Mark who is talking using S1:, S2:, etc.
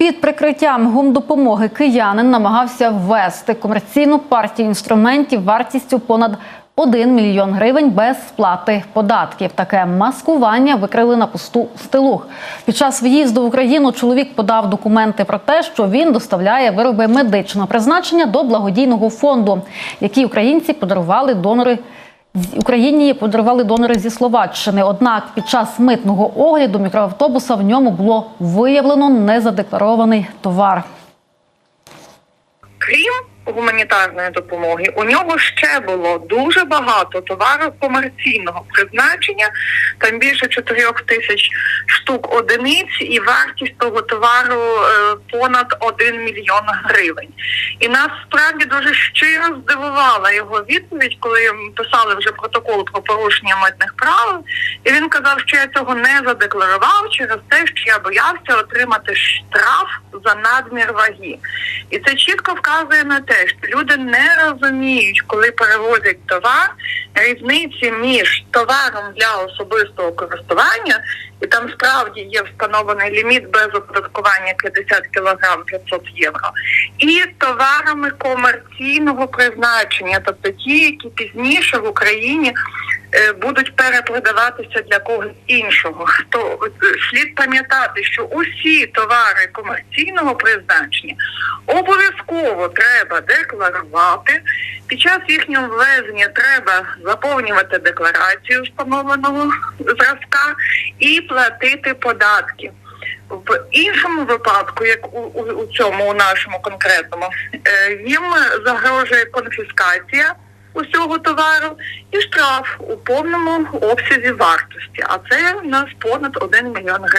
S1: Під прикриттям гумдопомоги киянин намагався ввести комерційну партію інструментів вартістю понад 1 мільйон гривень без сплати податків. Таке маскування викрили на посту Стилух. Під час в'їзду в Україну чоловік подав документи про те, що він доставляє вироби медичного призначення до благодійного фонду, які українці подарували донори. Україні подарували донори зі Словаччини. Однак під час митного огляду мікроавтобуса в ньому було виявлено незадекларований товар.
S2: Крім гуманітарної допомоги, у нього ще було дуже багато товару комерційного призначення, там більше 4 тисяч штук одиниць, і вартість того товару е, понад 1 мільйон гривень. І нас справді дуже щиро здивувала його відповідь, коли писали вже протокол про порушення митних правил. І він казав, що я цього не задекларував через те, що я боявся отримати штраф за надмір ваги. І це чітко вказує на те, що люди не розуміють, коли перевозять товар, різниці між товаром для особистого користування, і там справді є встановлений ліміт без оподаткування 50 кг 500 євро, і товарами комерційного призначення, тобто ті, які пізніше в Україні е, будуть перепродаватися для когось іншого. То е, слід пам'ятати, що усі товари комерційного призначення обов'язково треба декларувати. Під час їхнього ввезення треба заповнювати декларацію встановленого зразка і платити податки. В іншому випадку, як у, у, у цьому у нашому конкретному, е, їм загрожує конфіскація усього товару і штраф у повному обсязі вартості. А це у нас понад 1 мільйон гривень.